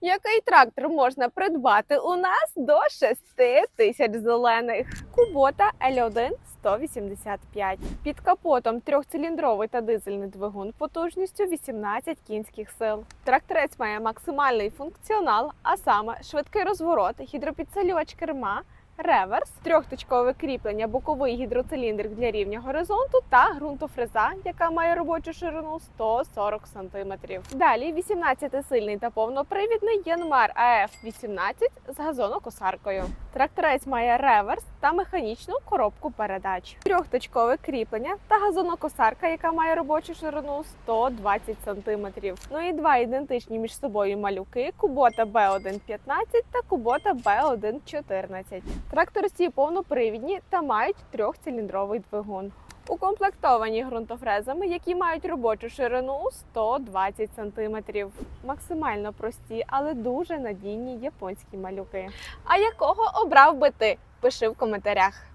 Який трактор можна придбати у нас до 6 тисяч зелених? Кубота L1 185. Під капотом трьохциліндровий та дизельний двигун потужністю 18 кінських сил. Тракторець має максимальний функціонал, а саме швидкий розворот, гідропідсилювач керма. Реверс, трьохточкове кріплення, боковий гідроциліндр для рівня горизонту та ґрунтофреза, яка має робочу ширину 140 см. Далі 18-сильний та повнопривідний Янмар АФ-18 з газонокосаркою. Тракторець має реверс та механічну коробку передач, трьохточкове кріплення та газонокосарка, яка має робочу ширину 120 см. Ну і два ідентичні між собою малюки Кубота B115 та Кубота B114. Тракторці повнопривідні та мають трьохциліндровий двигун. Укомплектовані ґрунтофрезами, які мають робочу ширину 120 см. Максимально прості, але дуже надійні японські малюки. А якого обрав би ти? Пиши в коментарях.